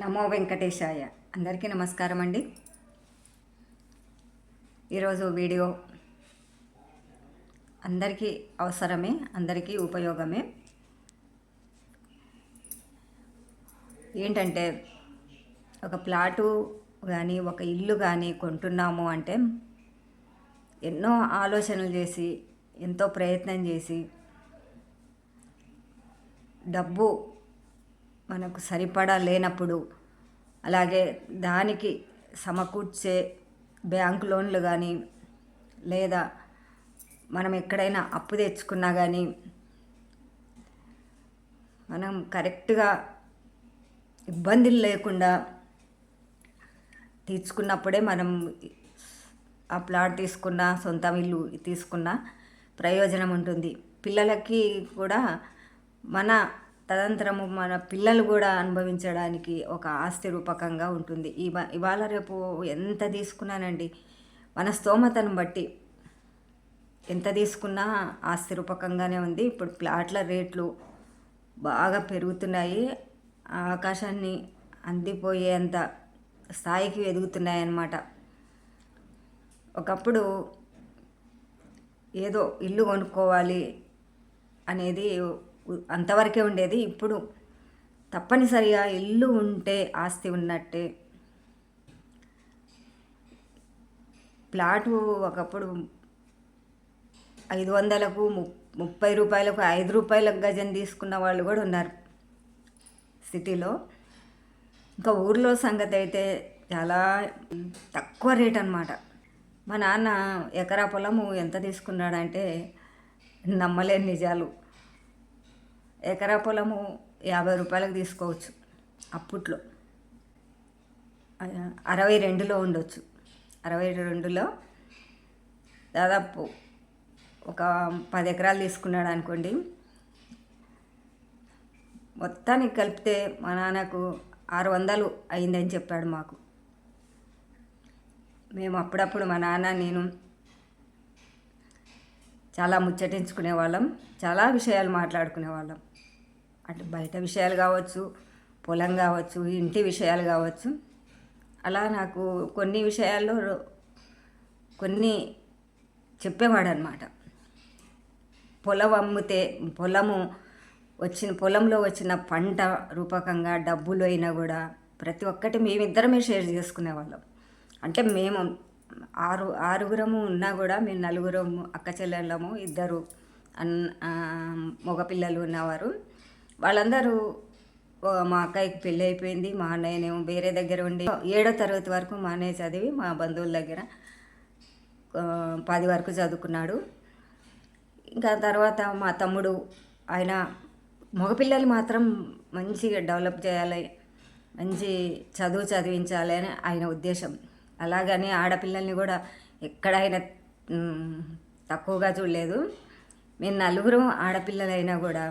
నమో వెంకటేశాయ. అందరికీ నమస్కారం అండి. ఈరోజు వీడియో అందరికీ అవసరమే అందరికీ ఉపయోగమే. ఏంటంటే ఒక ప్లాటు కానీ ఒక ఇల్లు కానీ కొంటున్నాము అంటే ఎన్నో ఆలోచనలు చేసి ఎంతో ప్రయత్నం చేసి డబ్బు మనకు సరిపడా లేనప్పుడు అలాగే దానికి సమకూర్చే బ్యాంక్ లోన్లు కానీ లేదా మనం ఎక్కడైనా అప్పు తెచ్చుకున్నా కానీ మనం కరెక్ట్గా ఇబ్బందులు లేకుండా తీర్చుకున్నప్పుడే మనం ఆ ప్లాట్ తీసుకున్న సొంత ఇల్లు తీసుకున్న ప్రయోజనం ఉంటుంది. పిల్లలకి కూడా మన తదంతరము మన పిల్లలు కూడా అనుభవించడానికి ఒక ఆస్తి రూపకంగా ఉంటుంది. ఇవా ఇవాళ రేపు ఎంత తీసుకున్నానండి? మన స్తోమతను బట్టి ఎంత తీసుకున్నా ఆస్తి రూపకంగానే ఉంది. ఇప్పుడు ప్లాట్ల రేట్లు బాగా పెరుగుతున్నాయి. ఆకాశాన్ని అందిపోయేంత స్థాయికి ఎదుగుతున్నాయి అన్నమాట ఒకప్పుడు ఏదో ఇల్లు కొనుక్కోవాలి అనేది అంతవరకే ఉండేది. ఇప్పుడు తప్పనిసరిగా ఇల్లు ఉంటే ఆస్తి ఉన్నట్టే. ప్లాటు ఒకప్పుడు ఐదు వందలకు ము ముప్పై రూపాయలకు ఐదు రూపాయలకు గజం తీసుకున్న వాళ్ళు కూడా ఉన్నారు సిటీలో. ఇంకా ఊర్లో సంగతి అయితే చాలా తక్కువ రేట్ అనమాట మా నాన్న ఎకరా పొలము ఎంత తీసుకున్నాడంటే నమ్మలేని నిజాలు. ఎకరా పొలము యాభై రూపాయలకు తీసుకోవచ్చు అప్పట్లో. అరవై రెండులో ఉండొచ్చు. అరవై రెండులో దాదాపు ఒక పది ఎకరాలు తీసుకున్నాడు అనుకోండి. మొత్తానికి కలిపితే మా నాన్నకు ఆరు వందలు అయిందని చెప్పాడు మాకు. మేము అప్పుడప్పుడు మా నాన్న నేను చాలా ముచ్చటించుకునే వాళ్ళం చాలా విషయాలు మాట్లాడుకునే వాళ్ళం అటు బయట విషయాలు కావచ్చు పొలం కావచ్చు ఇంటి విషయాలు కావచ్చు. అలా నాకు కొన్ని విషయాల్లో కొన్ని చెప్పేవాడు అనమాట పొలం అమ్మితే పొలము వచ్చిన పొలంలో వచ్చిన పంట రూపకంగా డబ్బులు అయినా కూడా ప్రతి ఒక్కటి మేమిద్దరమే షేర్ చేసుకునేవాళ్ళం. అంటే మేము ఆరు ఆరుగురము ఉన్నా కూడా మేము నలుగురము అక్క చెల్లెళ్ళము ఇద్దరు అన్ మగపిల్లలు ఉన్నవారు. వాళ్ళందరూ మా అక్కయ్యకి పెళ్ళి అయిపోయింది మా అన్నయ్యనేమో వేరే దగ్గర ఉండి ఏడో తరగతి వరకు మా అన్నయ్య చదివి మా బంధువుల దగ్గర పది వరకు చదువుకున్నాడు. ఇంకా తర్వాత మా తమ్ముడు ఆయన మగపిల్లలు మాత్రం మంచిగా డెవలప్ చేయాలి మంచి చదువు చదివించాలి అని ఆయన ఉద్దేశం. అలాగని ఆడపిల్లల్ని కూడా ఎక్కడైనా తక్కువగా చూడలేదు. మేము నలుగురం ఆడపిల్లలైనా కూడా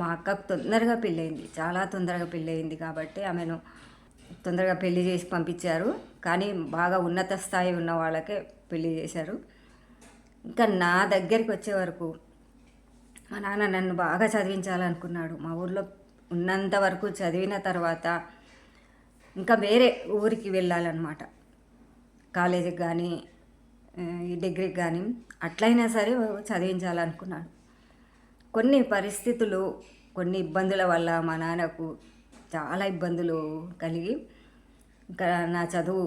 మా అక్కకు తొందరగా పెళ్ళయింది. చాలా తొందరగా పెళ్ళయింది కాబట్టి ఆమెను తొందరగా పెళ్ళి చేసి పంపించారు. కానీ బాగా ఉన్నత స్థాయి ఉన్న వాళ్ళకే పెళ్ళి చేశారు. ఇంకా నా దగ్గరికి వచ్చే వరకు మా నాన్న నన్ను బాగా చదివించాలనుకున్నాడు. మా ఊర్లో ఉన్నంత వరకు చదివిన తర్వాత ఇంకా వేరే ఊరికి వెళ్ళాలన్నమాట. కాలేజీకి కానీ డిగ్రీకి కానీ అట్లయినా సరే చదివించాలనుకున్నాడు. కొన్ని పరిస్థితులు కొన్ని ఇబ్బందుల వల్ల మా నాన్నకు చాలా ఇబ్బందులు కలిగి ఇంకా నా చదువు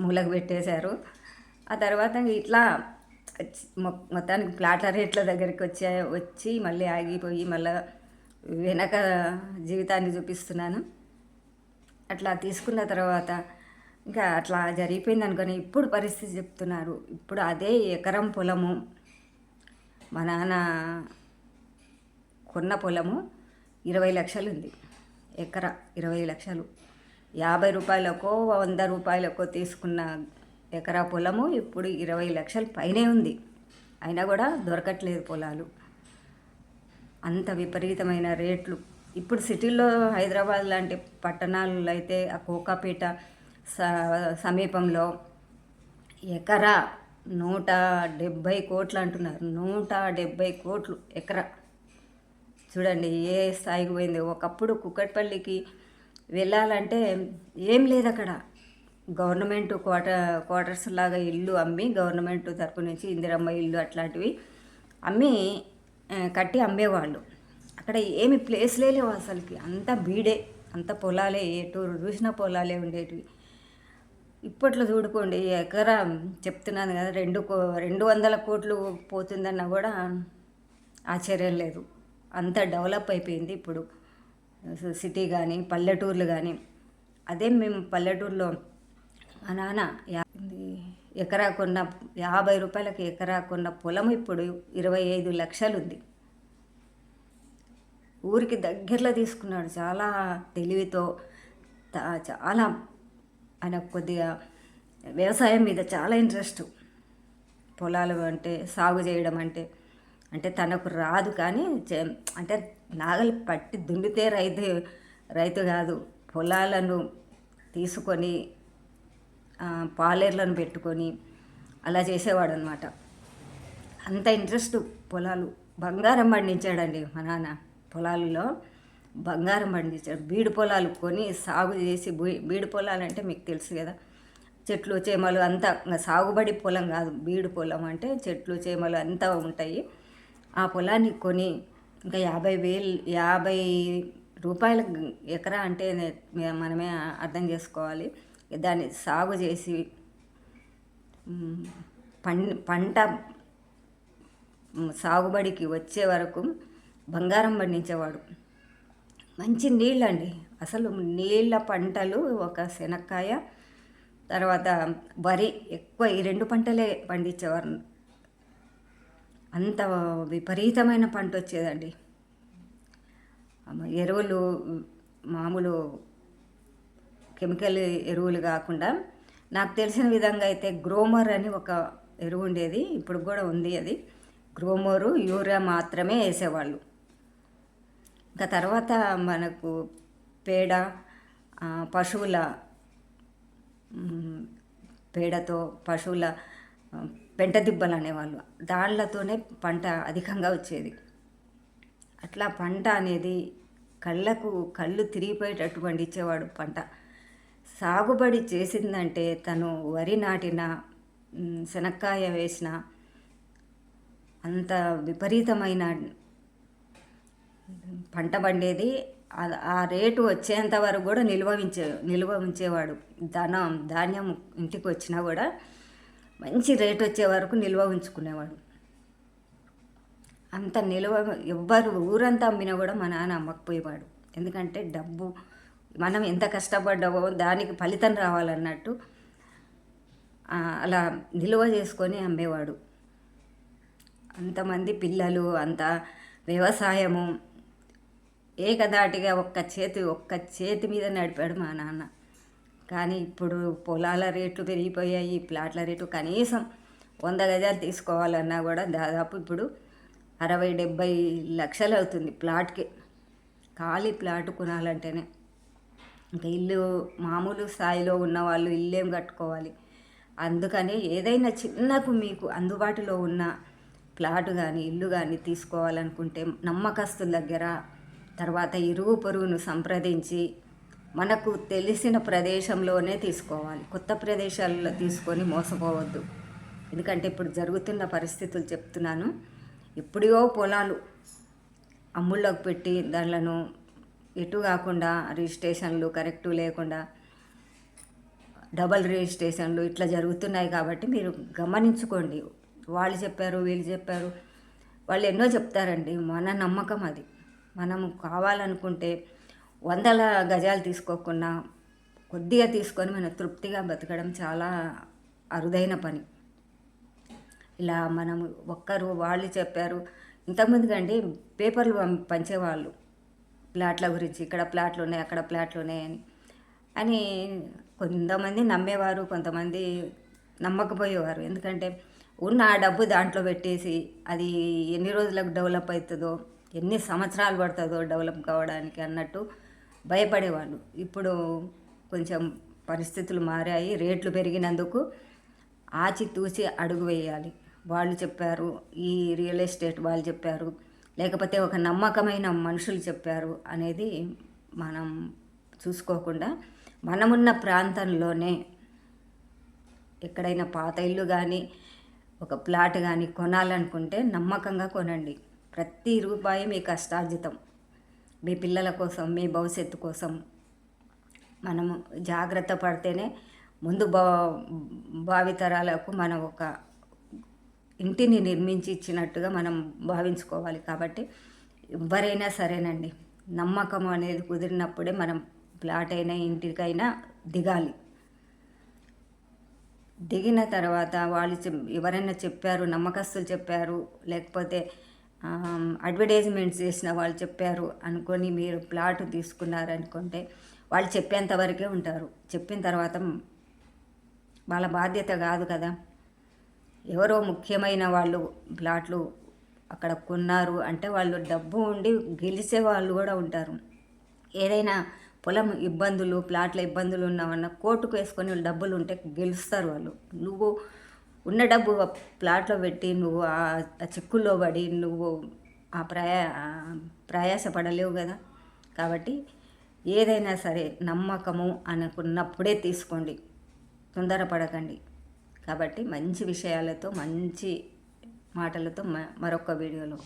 మూలకు పెట్టేశారు. ఆ తర్వాత ఇట్లా మొత్తానికి ప్లాట్ల రేట్ల దగ్గరికి వచ్చి వచ్చి మళ్ళీ ఆగిపోయి మళ్ళీ వెనక జీవితాన్ని చూపిస్తున్నాను. అట్లా తీసుకున్న తర్వాత ఇంకా అట్లా జరిగిపోయింది అనుకుని ఇప్పుడు పరిస్థితి చెప్తున్నారు. ఇప్పుడు అదే ఎకరం పొలము మా నాన్న కొన్న పొలము ఇరవై లక్షలు ఉంది ఎకరా ఇరవై లక్షలు. యాభై రూపాయలకో వంద రూపాయలకో తీసుకున్న ఎకరా పొలము ఇప్పుడు ఇరవై లక్షల పైనే ఉంది. అయినా కూడా దొరకట్లేదు పొలాలు. అంత విపరీతమైన రేట్లు. ఇప్పుడు సిటీల్లో హైదరాబాద్ లాంటి పట్టణాలలో అయితే ఆ కోకాపేట సమీపంలో ఎకరా నూట డెబ్భై కోట్లు అంటున్నారు. నూట డెబ్భై కోట్లు ఎకరా. చూడండి ఏ స్థాయికి పోయింది? ఒకప్పుడు కుక్కట్పల్లికి వెళ్ళాలంటే ఏం లేదు అక్కడ గవర్నమెంట్ క్వార్టర్ క్వార్టర్స్ లాగా ఇల్లు అమ్మి గవర్నమెంట్ తరపు నుంచి ఇందిరమ్మ ఇల్లు అట్లాంటివి అమ్మి కట్టి అమ్మేవాళ్ళు. అక్కడ ఏమి ప్లేస్లే లేవు అసలుకి. అంత బీడే అంత పొలాలే ఎటు చూసిన పొలాలే ఉండేటివి. ఇప్పట్లో చూడుకోండి ఎకరా చెప్తున్నాను కదా రెండు కో రెండు వందల కోట్లు పోతుందన్నా కూడా ఆశ్చర్యం లేదు. అంత డెవలప్ అయిపోయింది ఇప్పుడు. సిటీ కానీ పల్లెటూర్లు కానీ అదే మేము పల్లెటూరులో మా నాన్న ఇది ఎకరా కొన్న యాభై రూపాయలకి ఎకరా కొన్న పొలం ఇప్పుడు ఇరవై ఐదు లక్షలు ఉంది. ఊరికి దగ్గరలో తీసుకున్నాడు. చాలా తెలివితో చాలా ఆయన కొద్దిగా వ్యవసాయం మీద చాలా ఇంట్రెస్ట్. పొలాలు అంటే సాగు చేయడం అంటే అంటే తనకు రాదు కానీ చే- అంటే నాగలి పట్టి దున్నితే రైతు రైతు కాదు. పొలాలను తీసుకొని పాలేర్లను పెట్టుకొని అలా చేసేవాడు అనమాట అంత ఇంట్రెస్ట్ పొలాలు. బంగారం పండించాడండి మా నాన్న పొలాలలో. బంగారం పండించాడు బీడు పొలాలు కొని సాగు చేసి బీడు పొలాలు అంటే మీకు తెలుసు కదా. చెట్లు చేమలు అంతా ఇంకా సాగుబడి పొలం కాదు. బీడు పొలం అంటే చెట్లు చేమలు అంతా ఉంటాయి. ఆ పొలాన్ని కొని ఇంకా యాభై వేలు యాభై రూపాయల ఎకరా అంటే మనమే అర్థం చేసుకోవాలి. దాన్ని సాగు చేసి పంట సాగుబడికి వచ్చే వరకు బంగారం పండించేవాడు. మంచి నీళ్ళండి. అసలు నీళ్ళ పంటలు ఒక శనక్కాయ తర్వాత వరి ఎక్కువ ఈ రెండు పంటలే పండించేవారు. అంత విపరీతమైన పంట వచ్చేదండి. ఎరువులు మామూలు కెమికల్ ఎరువులు కాకుండా నాకు తెలిసిన విధంగా అయితే గ్రోమర్ అని ఒక ఎరువు ఉండేది. ఇప్పుడు కూడా ఉంది అది. గ్రోమోరు యూరియా మాత్రమే వేసేవాళ్ళు. ఇంకా తర్వాత మనకు పేడ పశువుల పేడతో పశువుల పెంట దిబ్బలు అనేవాళ్ళు. దాళ్ళతోనే పంట అధికంగా వచ్చేది. అట్లా పంట అనేది కళ్ళకు కళ్ళు తిరిగిపోయేటట్టు పండించేవాడు పంట. సాగుబడి చేసిందంటే తను వరి నాటిన శనక్కాయ వేసిన అంత విపరీతమైన పంట పండేది ఆ- రేటు వచ్చేంత వరకు కూడా నిల్వ ఉంచే నిల్వ ఉంచేవాడు. ధనం ధాన్యం ఇంటికి వచ్చినా కూడా మంచి రేటు వచ్చే వరకు నిల్వ ఉంచుకునేవాడు. అంత నిల్వ ఎవ్వరు ఊరంతా అమ్మినా కూడా మా నాన్న అమ్మకపోయేవాడు. ఎందుకంటే డబ్బు మనం ఎంత కష్టపడ్డామో దానికి ఫలితం రావాలన్నట్టు అలా నిల్వ చేసుకొని అమ్మేవాడు. అంతమంది పిల్లలు అంత వ్యవసాయము ఏకదాటిగా ఒక్క చేతి ఒక్క చేతి మీద నడిపాడు మా నాన్న. కానీ ఇప్పుడు పొలాల రేట్లు పెరిగిపోయాయి ప్లాట్ల రేటు కనీసం వంద గజాలు తీసుకోవాలన్నా కూడా దాదాపు ఇప్పుడు అరవై డెబ్బై లక్షలు అవుతుంది ప్లాట్కి. ఖాళీ ప్లాట్ కొనాలంటేనే. ఇంకా ఇల్లు మామూలు స్థాయిలో ఉన్న వాళ్ళు ఇల్లేం కట్టుకోవాలి. అందుకని ఏదైనా చిన్నకు మీకు అందుబాటులో ఉన్న ప్లాట్ కానీ ఇల్లు కానీ తీసుకోవాలనుకుంటే నమ్మకస్తుల దగ్గర తర్వాత ఇరుగు పొరుగును సంప్రదించి మనకు తెలిసిన ప్రదేశంలోనే తీసుకోవాలి. కొత్త ప్రదేశాల్లో తీసుకొని మోసపోవద్దు. ఎందుకంటే ఇప్పుడు జరుగుతున్న పరిస్థితులు చెప్తున్నాను. ఎప్పుడో పొలాలు అమ్ముళ్ళకు పెట్టి దానిలను ఎటు కాకుండా రిజిస్ట్రేషన్లు కరెక్టు లేకుండా డబల్ రిజిస్ట్రేషన్లు ఇట్లా జరుగుతున్నాయి కాబట్టి మీరు గమనించుకోండి. వాళ్ళు చెప్పారు వీళ్ళు చెప్పారు. వాళ్ళు ఎన్నో చెప్తారండి. మన నమ్మకం అది. మనము కావాలనుకుంటే వందల గజాలు తీసుకోకుండా కొద్దిగా తీసుకొని మనం తృప్తిగా బతకడం చాలా అరుదైన పని. ఇలా మనం ఒక్కరు వాళ్ళు చెప్పారు. ఇంతకుముందు కండి పేపర్లు పంచేవాళ్ళు. ప్లాట్ల గురించి ఇక్కడ ప్లాట్లు ఉన్నాయి అక్కడ ప్లాట్లు ఉన్నాయని అని కొంతమంది నమ్మేవారు కొంతమంది నమ్మకపోయేవారు. ఎందుకంటే ఉన్న ఆ డబ్బు దాంట్లో పెట్టేసి అది ఎన్ని రోజులకు డెవలప్ అవుతుందో ఎన్ని సంవత్సరాలు పడుతుందో డెవలప్ కావడానికి అన్నట్టు భయపడేవాళ్ళు. ఇప్పుడు కొంచెం పరిస్థితులు మారాయి రేట్లు పెరిగినందుకు ఆచితూచి అడుగు వేయాలి. వాళ్ళు చెప్పారు ఈ రియల్ ఎస్టేట్ వాళ్ళు చెప్పారు లేకపోతే ఒక నమ్మకమైన మనుషులు చెప్పారు అనేది మనం చూసుకోకుండా మనమున్న ప్రాంతంలోనే ఎక్కడైనా పాత ఇల్లు కానీ ఒక ప్లాట్ కానీ కొనాలనుకుంటే నమ్మకంగా కొనండి. ప్రతి రూపాయి మీ కష్టార్జితం. మీ పిల్లల కోసం మీ భవిష్యత్తు కోసం. మనము జాగ్రత్త పడితేనే ముందు భా భావితరాలకు మనం ఒక ఇంటిని నిర్మించి ఇచ్చినట్టుగా మనం భావించుకోవాలి. కాబట్టి ఎవరైనా సరేనండి. నమ్మకం అనేది కుదిరినప్పుడే మనం ప్లాట్ అయినా ఇంటికైనా దిగాలి. దిగిన తర్వాత వాళ్ళు చెప్ ఎవరైనా చెప్పారు నమ్మకస్తులు చెప్పారు లేకపోతే అడ్వర్టైజ్మెంట్స్ చేసిన వాళ్ళు చెప్పారు అనుకొని మీరు ప్లాట్ తీసుకున్నారనుకుంటే వాళ్ళు చెప్పేంత వరకే ఉంటారు. చెప్పిన తర్వాత వాళ్ళ బాధ్యత కాదు కదా. ఎవరో ముఖ్యమైన వాళ్ళు ప్లాట్లు అక్కడ కొన్నారు అంటే వాళ్ళు డబ్బు ఉండి గెలిచే వాళ్ళు కూడా ఉంటారు. ఏదైనా పొలం ఇబ్బందులు ప్లాట్ల ఇబ్బందులు ఉన్నామన్న కోర్టుకు వేసుకొని డబ్బులు ఉంటే గెలుస్తారు వాళ్ళు. నువ్వు ఉన్న డబ్బు ఆ ప్లాట్లో పెట్టి నువ్వు ఆ చిక్కుల్లో పడి నువ్వు ఆ ప్రయా ప్రయాసపడలేవు కదా. కాబట్టి ఏదైనా సరే నమ్మకము అనుకున్నప్పుడే తీసుకోండి. తొందరపడకండి. కాబట్టి మంచి విషయాలతో మంచి మాటలతో మ- మరొక వీడియోలో